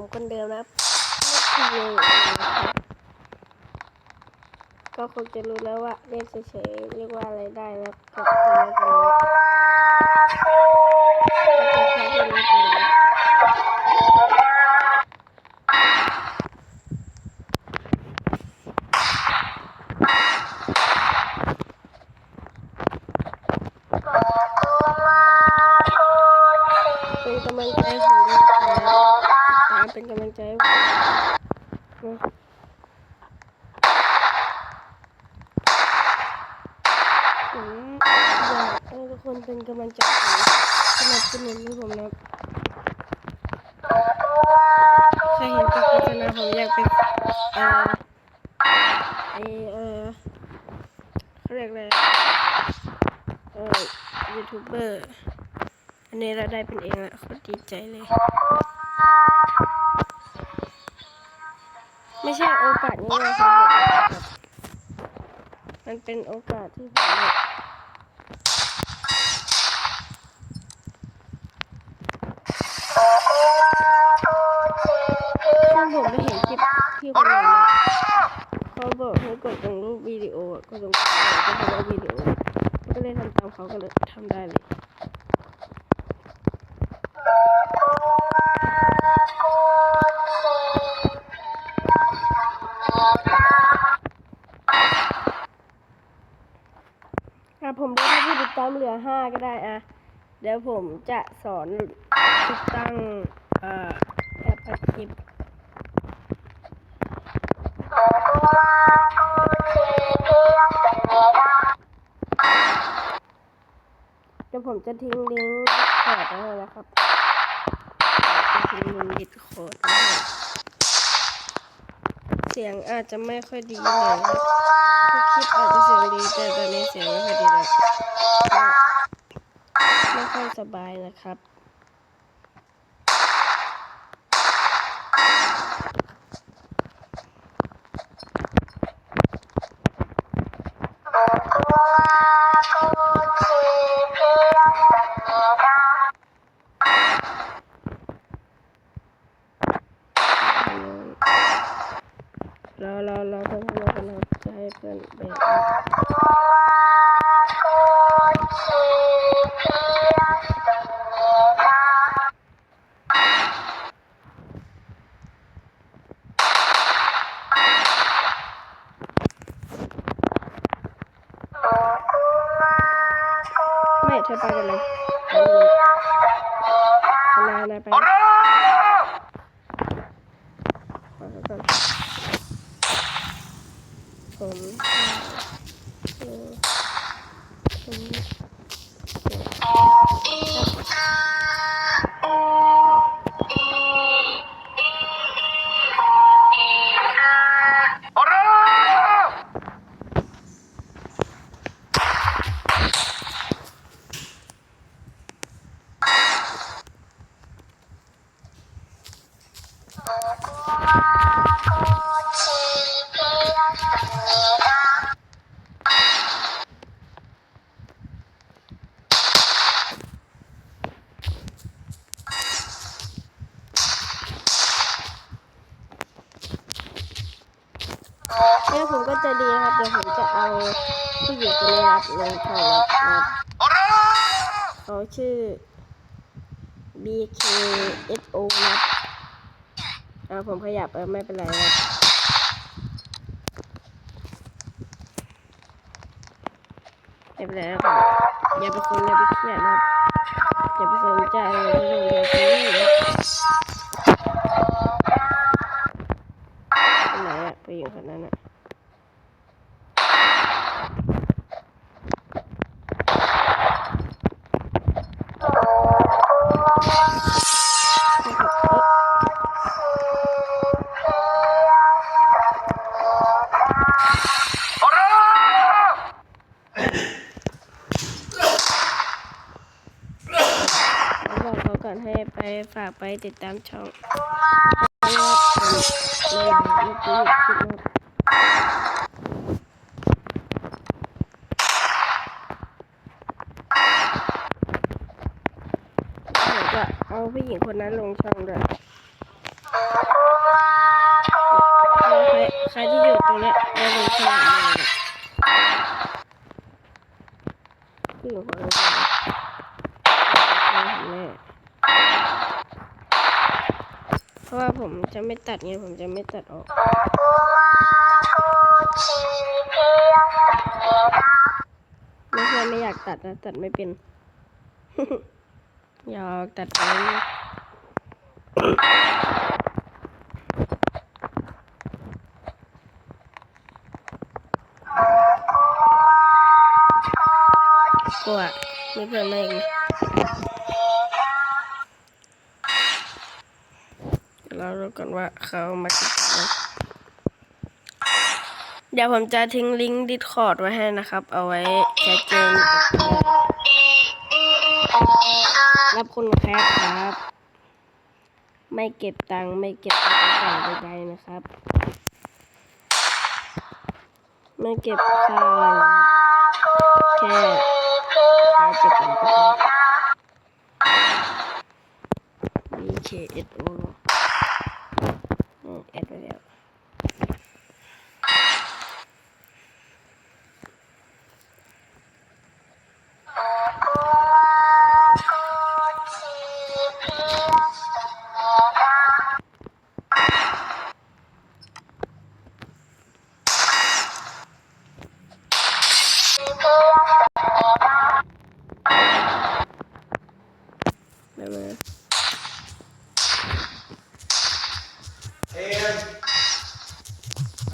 ผมคนเดิมนะครับไม่คือเลยนะก็คงจะรู้แล้วว่าเรียกเฉยๆเรียกว่าอะไรได้แล้วกับคนนี้กันเลยก็จะใช้คนนี้กันเลยเป็นกำลังใจให้ผมด้วยนะครับตามเป็นกำลังใจให้ผมนะ ผมอยากให้ทุกคน เป็นกำลังใจผมสนับสนุนให้ผมนะครับใครเห็นจากโฆษณาผมอยากเป็นเอ่อไอเอ่อเขาเรียกอะไรเอ่อยูทูบเบอร์อันนี้เราได้เป็นเองละโคตรดีใจเลยไม่ใช่โอกาสนี้นะครับมมันเป็นโอกาสที่ผมเนี่ย ซึ่งผมไปเห็นคลิปที่คนนั้นอะเขาบอกให้กดตรงรูปวิดีโออะกดตรงกลางแล้วก็ทำรูปวิดีโอ ก็เลยทำตามเขาก็เลยทำได้เลย อะผมได้ผู้ติดตามเหลือห้าก็ได้อะ เดี๋ ยวผมจะสอนติดตั้งเอ่อแอปอัดคลิปเดี๋ยวผมจะทิ้งลิงก์ดิสคอร์ดไว้ให้นะครับจะทิ้งลิงก์ดิสคอร์ดเสียงอาจจะไม่ค่อยดีหน่อยทุกคลิปอาจจะเสียงดีแต่ตอนนี้เสียงไม่ค่อยดีเลย ไม่ค่อยสบายนะครับเไปเลยนายนายไปไปก่อนผม เนี่ยผมก็จะดีครับ เดี๋ยวผมจะเอาผู้หญิงคนนี้รับลงช่องรับรับเขาชื่อ BKSO ครับ อ่าผมขยับเออไม่เป็นไรครับไม่เป็นไรนะครับอย่าไปคนอย่าไปเครียดนะครับอย่าไปสนใจเลยที่โรงเรียนที่นี่นะเป็นไหนอะผู้หญิงคนนั้นอะเอ๊ะผมบอกเขาก่อนให้ ไปฝากไปติดตามช่องเพราะว่าผมไม่อยากให้ผู้หญิงคิดนะครับผมจะเอาผู้หญิงคนนั้นลงช่องด้วย ใครใครที่อยู่ตรงเนี้ยได้ลงช่องผมเลยพี่อยู่คนละคนแน่เพราะว่า ผมจะไม่ตัดไงผมจะไม่ตัดออกไม่ใช่ไม่อยากตัดนะตัดไม่เป็น อยากตัดไปกลัวมีเพื่อนมาอีกไหม เราดูก่อนว่าเขามากี่คนนะเดี๋ยวผมจะทิ้งลิงก์ดิสคอร์ดไว้ให้นะครับ เอาไว้แชทเจนรับคนแคสครับ ไม่เก็บตังค์ไม่เก็บค่าใช้จ่ายใดๆนะครับ ไม่เก็บค่าอะไรนะครับแค่ค่าเก็บตังค์ก็พอ BKSO เนอะ อืม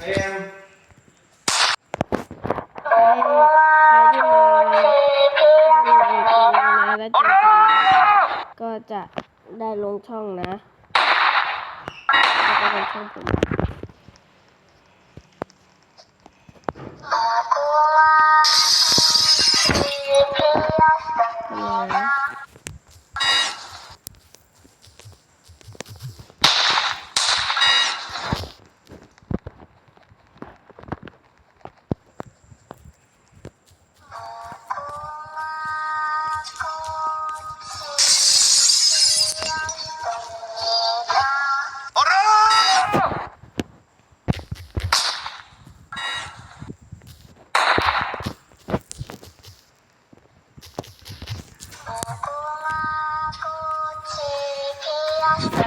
เอ็มใครที่มาในตัวนะแล้วก็จะได้ลงช่องนะแล้วก็ลงช่องผม ต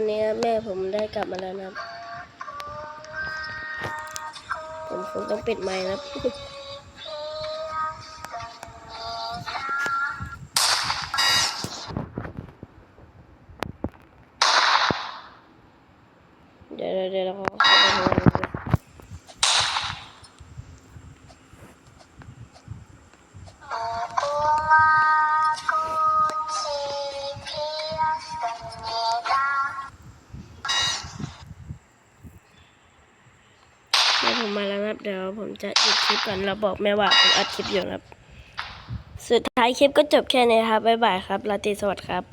อนนี้แม่ผมได้กลับมาแล้วนะผมคงต้องปิดไมค์นะค เดี๋ยวผมจะหยุดคลิปก่อนเราบอกแม่ว่าผมอัดคลิปอยู่นะครับ สุดท้ายคลิปก็จบแค่นี้ครับบ๊ายบายครับลาตีสวัสดีครับ